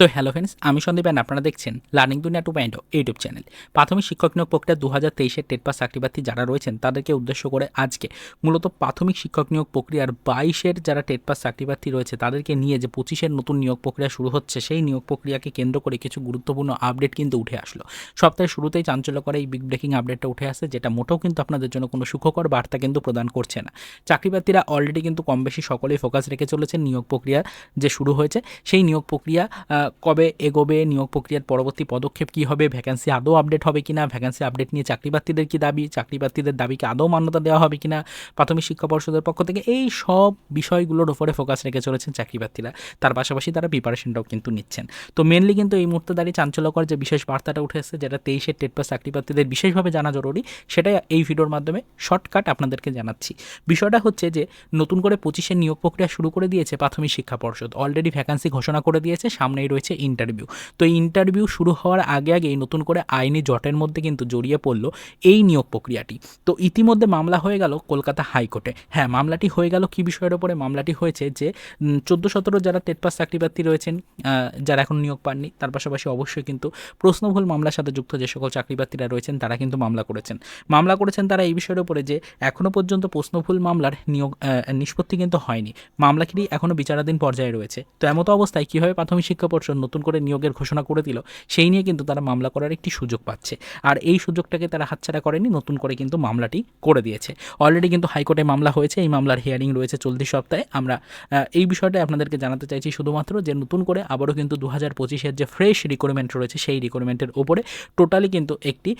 তো hello friends, আমি Sandeep and আপনারা দেখছেন লার্নিং দুনিয়া টু পয়েন্ট ইউটিউব চ্যানেল। প্রাথমিক শিক্ষক নিয়োগ প্রক্রিয়া দু হাজার তেইশের টেট পাস চাকরিপ্রার্থী যারা রয়েছেন, তাদেরকে উদ্দেশ্য করে আজকে মূলত প্রাথমিক শিক্ষক নিয়োগ প্রক্রিয়ার বাইশের যারা টেট পাস চাকরিপ্রার্থী রয়েছে, তাদেরকে নিয়ে যে পঁচিশের নতুন নিয়োগ প্রক্রিয়া শুরু হচ্ছে, সেই নিয়োগ প্রক্রিয়াকে কেন্দ্র করে কিছু গুরুত্বপূর্ণ আপডেট কিন্তু উঠে আসলো। সপ্তাহের শুরুতেই চাঞ্চল্যকর এই বিগ ব্রেকিং আপডেটটা উঠে আসে যেটা মোটেও কিন্তু আপনাদের জন্য কোনো সুখকর বার্তা কিন্তু প্রদান করছে না। চাকরিপ্রার্থীরা অলরেডি কিন্তু কম বেশি সকলেই ফোকাস রেখে চলেছেন নিয়োগ প্রক্রিয়া যে শুরু হয়েছে, সেই নিয়োগ প্রক্রিয়া কবে এগোবে, নিয়োগ প্রক্রিয়ার পরবর্তী পদক্ষেপ কী হবে ভ্যাকেন্সি আদৌ আপডেট হবে কিনা ভ্যাকেন্সি আপডেট নিয়ে চাকরিপ্রার্থীদের কী দাবি, চাকরিপ্রার্থীদের দাবিকে আদৌ মান্যতা দেওয়া হবে কিনা, প্রাথমিক শিক্ষা পর্ষদের পক্ষ থেকে এই সব বিষয়গুলোর উপরে ফোকাস রেখে চলেছেন চাকরিপ্রার্থীরা। তার পাশাপাশি তারা প্রিপারেশনটাও কিন্তু নিচ্ছেন। তো মেনলি কিন্তু এই মুহূর্তে দাঁড়িয়ে চাঞ্চল্যকর যে বিশেষ বার্তাটা উঠে এসেছে, যেটা তেইশের টেট পাস চাকরিপ্রার্থীদের বিশেষভাবে জানা জরুরি, সেটাই এই ভিডিওর মাধ্যমে শর্টকাট আপনাদেরকে জানাচ্ছি। বিষয়টা হচ্ছে যে, নতুন করে পঁচিশের নিয়োগ প্রক্রিয়া শুরু করে দিয়েছে প্রাথমিক শিক্ষা পর্ষদ। অলরেডি ভ্যাকান্সি ঘোষণা করে দিয়েছে, সামনেই রয়েছে ইন্টারভিউ তো এই ইন্টারভিউ শুরু হওয়ার আগে আগেই নতুন করে আইনি জটের মধ্যে কিন্তু জড়িয়ে পড়ল এই নিয়োগ প্রক্রিয়াটি। তো ইতিমধ্যে মামলা হয়ে গেল কলকাতা হাইকোর্টে। হ্যাঁ মামলাটি হয়ে গেল কী বিষয়ের ওপরে মামলাটি হয়েছে যে চোদ্দ সতেরো যারা টেট পাস চাকরিপ্রার্থী রয়েছেন যারা এখন নিয়োগ পাননি, তার পাশাপাশি অবশ্যই কিন্তু প্রশ্নভুল মামলার সাথে যুক্ত যে সকল চাকরিপ্রার্থীরা রয়েছেন, তারা কিন্তু মামলা করেছেন। মামলা করেছেন তারা এই বিষয়ের ওপরে যে এখনও পর্যন্ত প্রশ্নভুল মামলার নিয়োগ নিষ্পত্তি কিন্তু হয়নি। মামলাটি এখনও বিচারাধীন পর্যায়ে রয়েছে। তো এমতো অবস্থায় কীভাবে প্রাথমিক শিক্ষা পর্ষদ নতুন করে নিয়োগের ঘোষণা করে দিল, সেই নিয়ে কিন্তু তারা মামলা করার একটি সুযোগ পাচ্ছে। আর এই সুযোগটাকে তারা হাতছাড়া করেনি, নতুন করে কিন্তু মামলাটি করে দিয়েছে। অলরেডি কিন্তু হাইকোর্টে মামলা হয়েছে, এই মামলার হিয়ারিং রয়েছে চলতি সপ্তাহে। আমরা এই বিষয়টা আপনাদেরকে জানাতে চাইছি শুধুমাত্র যে নতুন করে আবারও কিন্তু দু হাজার পঁচিশের যে ফ্রেশ রিকোয়ারমেন্ট রয়েছে, সেই রিকোয়ারমেন্টের ওপরে টোটালি কিন্তু একটি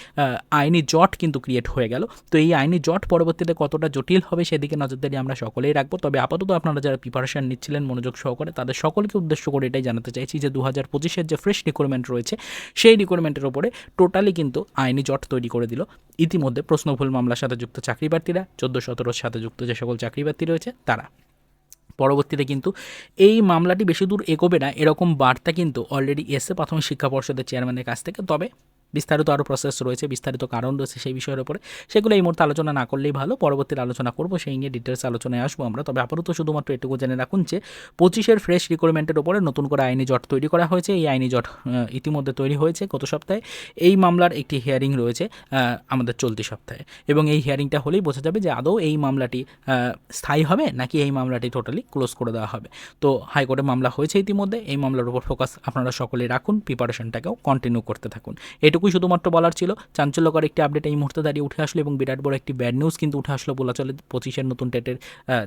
আইনি জট কিন্তু ক্রিয়েট হয়ে গেল। তো এই আইনি জট পরবর্তীতে কতটা জটিল হবে সেদিকে নজরদারি আমরা সকলেই রাখব। তবে আপাতত আপনারা যারা প্রিপারেশন নিচ্ছিলেন, মনোযোগ সহকারে, তাদের সকলকে উদ্দেশ্য করে এটাই জানাতে চাইছি যে দু হাজার পঁচিশের যে ফ্রেশ রিকোয়ারমেন্ট রয়েছে, সেই রিকোয়ারমেন্টের ওপরে টোটালি কিন্তু আইনি জট তৈরি করে দিল। ইতিমধ্যে প্রশ্নভুল মামলার সাথে যুক্ত চাকরিপ্রার্থীরা, চোদ্দ সতেরোর সাথে যুক্ত যে সকল চাকরিপ্রার্থী রয়েছে, তারা। পরবর্তীতে কিন্তু এই মামলাটি বেশি দূর এগোবে না, এরকম বার্তা কিন্তু অলরেডি এসে প্রাথমিক শিক্ষা পর্ষদের চেয়ারম্যানের কাছ থেকে। তবে বিস্তারিত আরও প্রসেস রয়েছে, বিস্তারিত কারণ রয়েছে সেই বিষয়ের উপরে। সেগুলো এই মুহূর্তে আলোচনা না করলেই ভালো, পরবর্তীতে আলোচনা করব, সেই নিয়ে ডিটেলস আলোচনায় আসব আমরা। তবে আপাতত শুধুমাত্র এটুকু জেনে রাখুন যে, পঁচিশের ফ্রেশ রিকোয়ারমেন্টের উপরে নতুন করে আইনি জট তৈরি করা হয়েছে। এই আইনি জট ইতিমধ্যে তৈরি হয়েছে গত সপ্তাহে। এই মামলার একটি হিয়ারিং রয়েছে আমাদের চলতি সপ্তাহে। এবং এই হিয়ারিংটা হলেই বোঝা যাবে যে আদৌ এই মামলাটি স্থায়ী হবে নাকি এই মামলাটি টোটালি ক্লোজ করে দেওয়া হবে। তো হাইকোর্টে মামলা হয়েছে ইতিমধ্যে, এই মামলার উপর ফোকাস আপনারা সকলে রাখুন প্রিপারেশনটাকেও কন্টিনিউ করতে থাকুন। এটুকুই শুধুমাত্র বলার ছিল, চাঞ্চল্যকর একটি আপডেট এই মুহূর্তে দাঁড়িয়ে উঠে আসলো এবং বিরাট বড় একটি ব্যাড নিউজ কিন্তু উঠে আসলো বলা চলে পঁচিশের নতুন টেটের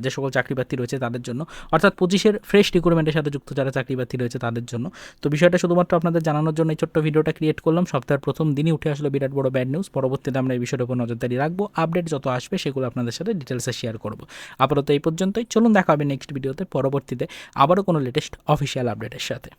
যে সকল চাকরিপ্রার্থী রয়েছে তাদের জন্য। অর্থাৎ পঁচিশের ফ্রেশ রিক্রুটমেন্টের সাথে যুক্ত যারা চাকরিপ্রার্থী রয়েছে তাদের জন্য। তো বিষয়টা শুধুমাত্র আপনাদের জানানোর জন্য এই ছোট্ট ভিডিওটা ক্রিয়েট করলাম। সপ্তাহের প্রথম দিনই উঠে আসলো বিরাট বড় ব্যাড নিউজ পরবর্তীতে আমরা এই বিষয়ের উপর নজরদারি রাখব। আপডেট যত আসবে সেগুলো আপনাদের সাথে ডিটেলসে শেয়ার করব। আপাতত এই পর্যন্তই। চলুন দেখা হবে নেক্সট ভিডিওতে পরবর্তীতে আবারও কোনো লেটেস্ট অফিসিয়াল আপডেটের সাথে।